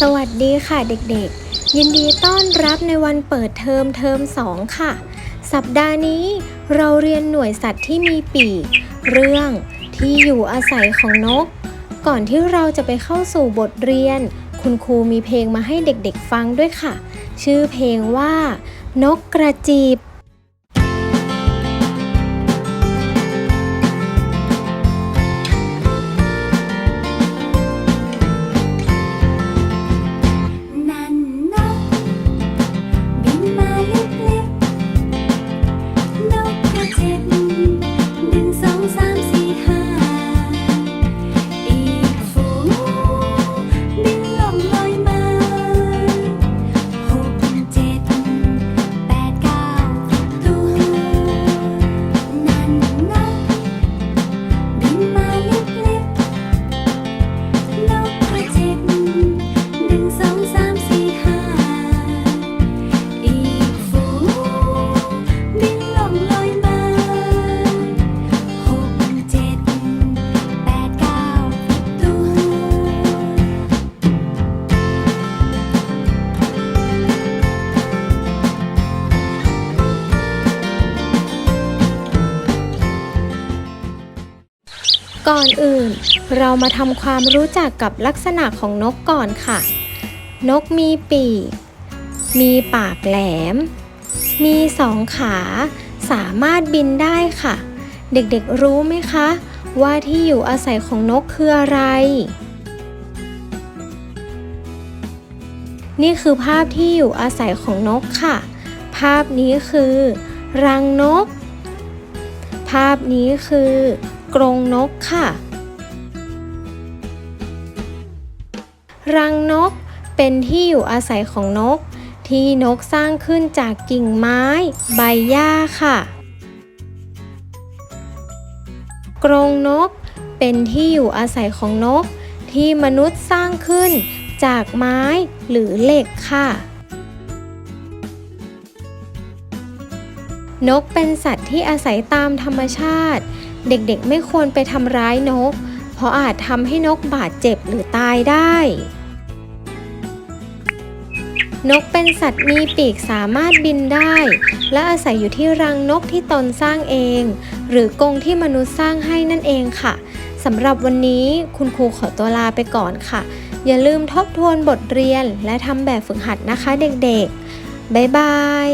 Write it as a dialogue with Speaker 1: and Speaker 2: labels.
Speaker 1: สวัสดีค่ะเด็กๆ ยินดีต้อนรับในวันเปิดเทอมเทอม 2 ค่ะ สัปดาห์นี้เราเรียนหน่วยสัตว์ที่มีปีก เรื่องที่อยู่อาศัยของนก ก่อนที่เราจะไปเข้าสู่บทเรียน คุณครูมีเพลงมาให้เด็กๆฟังด้วยค่ะ ชื่อเพลงว่า นกกระจีบ ก่อนอื่น เรามาทำความรู้จักกับลักษณะของนกก่อนค่ะ นกมีปีก มีปากแหลม มีสองขา สามารถบินได้ค่ะ เด็กๆรู้ไหมคะ ว่าที่อยู่อาศัยของนกคืออะไร นี่คือภาพที่อยู่อาศัยของนกค่ะ ภาพนี้คือ รังนก ภาพนี้คือ กรงนกค่ะ รังนกเป็นที่อยู่อาศัยของนก ที่นกสร้างขึ้นจากกิ่งไม้ ใบหญ้าค่ะ กรงนกเป็นที่อยู่อาศัยของนก ที่มนุษย์สร้างขึ้นจากไม้หรือเหล็กค่ะ นกเป็นสัตว์ที่อาศัยตามธรรมชาติ เด็กๆไม่ควรไปทำร้ายนก เพราะอาจทำให้นกบาดเจ็บหรือตายได้ นกเป็นสัตว์มีปีกสามารถบินได้ และอาศัยอยู่ที่รังนกที่ตนสร้างเอง หรือกรงที่มนุษย์สร้างให้นั่นเองค่ะสำหรับวันนี้คุณครูขอตัวลาไปก่อนค่ะ อย่าลืมทบทวนบทเรียนและทำแบบฝึกหัดนะคะเด็กๆ บ๊ายบาย